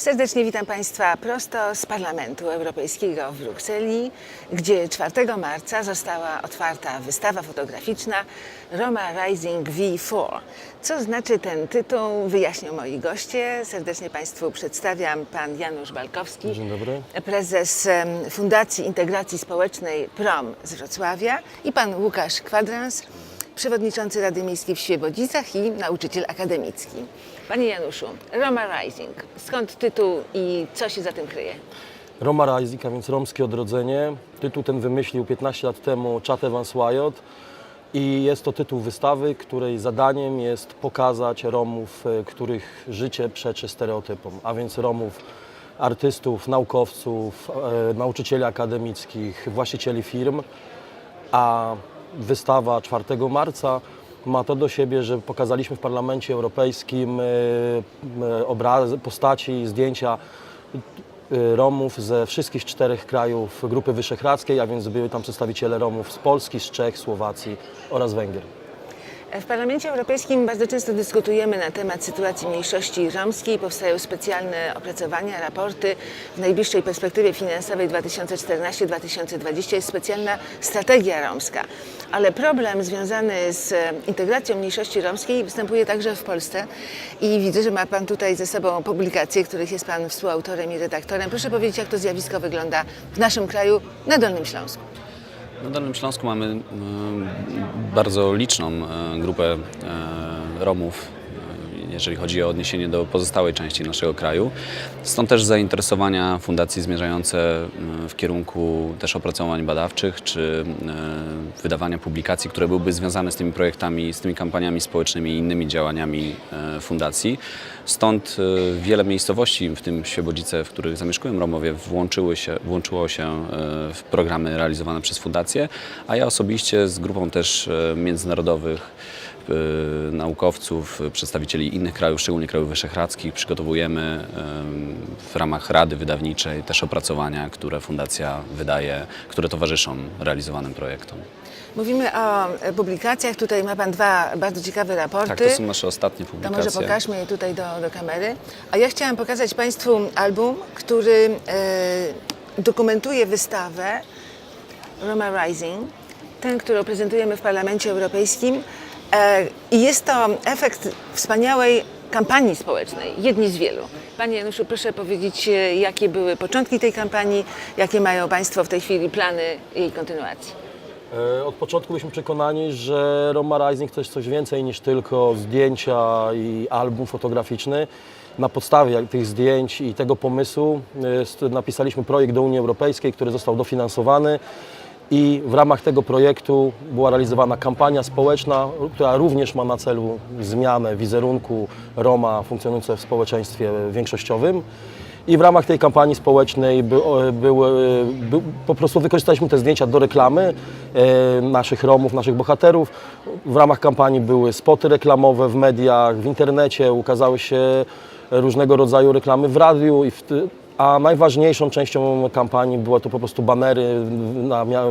Serdecznie witam Państwa prosto z Parlamentu Europejskiego w Brukseli, gdzie 4 marca została otwarta wystawa fotograficzna Roma Rising V4. Co znaczy ten tytuł, wyjaśnią moi goście. Serdecznie Państwu przedstawiam pan Janusz Balkowski, Dzień dobry. prezes Fundacji Integracji Społecznej PROM z Wrocławia i pan Łukasz Kwadrans, przewodniczący Rady Miejskiej w Świebodzicach i nauczyciel akademicki. Panie Januszu, Roma Rising, skąd tytuł i co się za tym kryje? Roma Rising, a więc romskie odrodzenie. Tytuł ten wymyślił 15 lat temu Chat Evans Wyatt i jest to tytuł wystawy, której zadaniem jest pokazać Romów, e, których życie przeczy stereotypom, a więc Romów, artystów, naukowców, e, nauczycieli akademickich, właścicieli firm, a wystawa 4 marca ma to do siebie, że pokazaliśmy w Parlamencie Europejskim e, e, obrazy, postaci, zdjęcia e, Romów ze wszystkich czterech krajów Grupy Wyszehradzkiej, a więc były tam przedstawiciele Romów z Polski, z Czech, Słowacji oraz Węgier. W Parlamencie Europejskim bardzo często dyskutujemy na temat sytuacji mniejszości romskiej. Powstają specjalne opracowania, raporty. W najbliższej perspektywie finansowej 2014-2020 jest specjalna strategia romska. Ale problem związany z e, integracją mniejszości romskiej występuje także w Polsce. I widzę, że ma Pan tutaj ze sobą publikacje, których jest Pan współautorem i redaktorem. Proszę powiedzieć, jak to zjawisko wygląda w naszym kraju, na Dolnym Śląsku. Na Dolnym Śląsku mamy mm, bardzo liczną e, grupę e, Romów, e, jeżeli chodzi o odniesienie do pozostałej części naszego kraju. Stąd też zainteresowania fundacji zmierzające mm, w kierunku też opracowań badawczych czy e, wydawania publikacji, które byłyby związane z tymi projektami, z tymi kampaniami społecznymi i innymi działaniami e, fundacji. Stąd e, wiele miejscowości, w tym Świebodzice, w których zamieszkują Romowie, włączyły się, włączyło się w programy realizowane przez fundację, a ja osobiście z grupą też międzynarodowych naukowców, e, przedstawicieli innych krajów, szczególnie krajów wyszehradzkich, przygotowujemy w ramach Rady Wydawniczej też opracowania, które fundacja wydaje, które towarzyszą realizowanym projektom. Mówimy o publikacjach. Tutaj ma Pan dwa bardzo ciekawe raporty. Tak, to są nasze ostatnie To publikacje. może pokażmy je tutaj do, do kamery. A ja chciałam pokazać Państwu album, który e, dokumentuje wystawę Roma Rising, ten, którą prezentujemy w Parlamencie Europejskim. E, I jest to efekt wspaniałej kampanii społecznej, jedni z wielu. Panie Januszu, proszę powiedzieć, e, jakie były początki tej kampanii, jakie mają Państwo w tej chwili plany jej kontynuacji? E, Od początku byliśmy przekonani, że Roma Rising to jest coś więcej niż tylko zdjęcia i album fotograficzny. Na podstawie tych zdjęć i tego pomysłu napisaliśmy projekt do Unii Europejskiej, który został dofinansowany i w ramach tego projektu była realizowana kampania społeczna, która również ma na celu zmianę wizerunku Roma funkcjonującego w społeczeństwie większościowym. I w ramach tej kampanii społecznej by, były, by, po prostu wykorzystaliśmy te zdjęcia do reklamy e, naszych Romów, naszych bohaterów. W ramach kampanii były spoty reklamowe w mediach, w internecie, ukazały się różnego rodzaju reklamy w radiu, i w, a najważniejszą częścią kampanii były to po prostu banery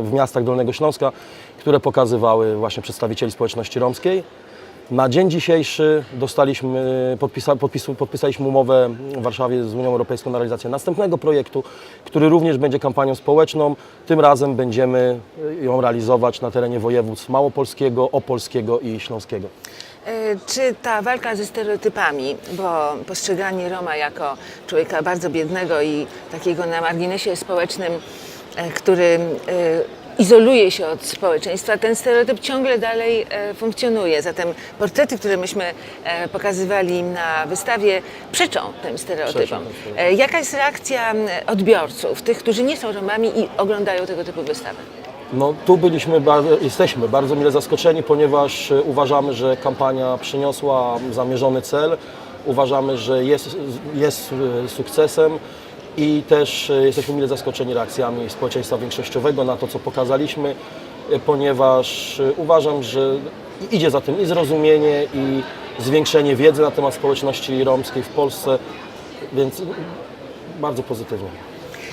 w miastach Dolnego Śląska, które pokazywały właśnie przedstawicieli społeczności romskiej. Na dzień dzisiejszy dostaliśmy, podpisa, podpisu, podpisaliśmy umowę w Warszawie z Unią Europejską na realizację następnego projektu, który również będzie kampanią społeczną. Tym razem będziemy ją realizować na terenie województw małopolskiego, opolskiego i śląskiego. E, Czy ta walka ze stereotypami, bo postrzeganie Roma jako człowieka bardzo biednego i takiego na marginesie społecznym, e, który e, izoluje się od społeczeństwa, ten stereotyp ciągle dalej e, funkcjonuje. Zatem portrety, które myśmy e, pokazywali na wystawie, przeczą tym stereotypom. E, Jaka jest reakcja odbiorców, tych, którzy nie są Romami i oglądają tego typu wystawy? No, tu byliśmy, jesteśmy bardzo mile zaskoczeni, ponieważ uważamy, że kampania przyniosła zamierzony cel. Uważamy, że jest, jest sukcesem i też e, jesteśmy mile zaskoczeni reakcjami społeczeństwa większościowego na to, co pokazaliśmy, e, ponieważ e, uważam, że idzie za tym i zrozumienie, i zwiększenie wiedzy na temat społeczności romskiej w Polsce, więc bardzo pozytywnie.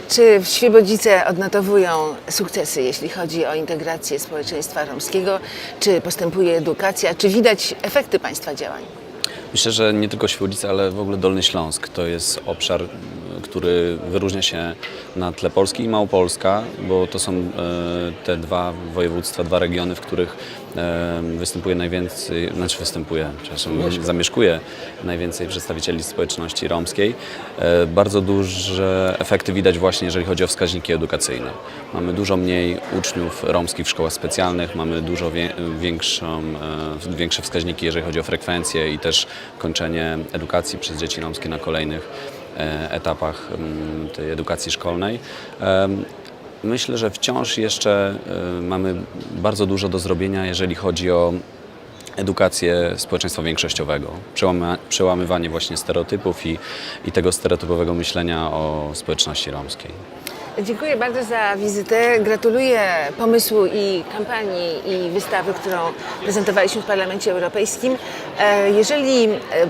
Czy Świebodzice odnotowują sukcesy, jeśli chodzi o integrację społeczeństwa romskiego? Czy postępuje edukacja? Czy widać efekty Państwa działań? Myślę, że nie tylko Świebodzice, ale w ogóle Dolny Śląsk to jest obszar, który wyróżnia się na tle Polski i Małopolska, bo to są e, te dwa województwa, dwa regiony, w których e, występuje najwięcej, znaczy występuje, przepraszam, zamieszkuje najwięcej przedstawicieli społeczności romskiej. E, Bardzo duże efekty widać właśnie, jeżeli chodzi o wskaźniki edukacyjne. Mamy dużo mniej uczniów romskich w szkołach specjalnych, mamy dużo większą, większe wskaźniki, jeżeli chodzi o frekwencję i też kończenie edukacji przez dzieci romskie na kolejnych etapach mm, tej edukacji szkolnej. Myślę, że wciąż jeszcze e, mamy bardzo dużo do zrobienia, jeżeli chodzi o edukację społeczeństwa większościowego, przełamywanie właśnie stereotypów i, i tego stereotypowego myślenia o społeczności romskiej. Dziękuję bardzo za wizytę. Gratuluję pomysłu i kampanii i wystawy, którą prezentowaliśmy w Parlamencie Europejskim. E, Jeżeli e,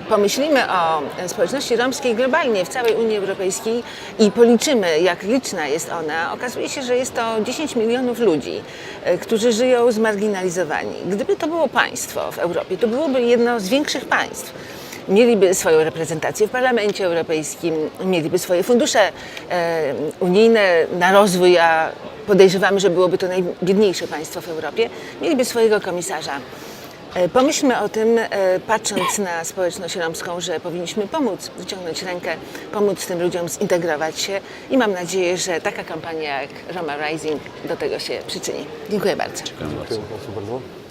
pomyślimy o społeczności romskiej globalnie w całej Unii Europejskiej i policzymy, jak liczna jest ona, okazuje się, że jest to 10 milionów ludzi, e, którzy żyją zmarginalizowani. Gdyby to było państwo w Europie, to byłoby jedno z większych państw mieliby swoją reprezentację w Parlamencie Europejskim, mieliby swoje fundusze e, unijne na rozwój, a podejrzewamy, że byłoby to najbiedniejsze państwo w Europie, mieliby swojego komisarza. E, Pomyślmy o tym, e, patrząc na społeczność romską, że powinniśmy pomóc, wyciągnąć rękę, pomóc tym ludziom zintegrować się i mam nadzieję, że taka kampania jak Roma Rising do tego się przyczyni. Dziękuję bardzo. Dziękuję bardzo. Dziękuję bardzo.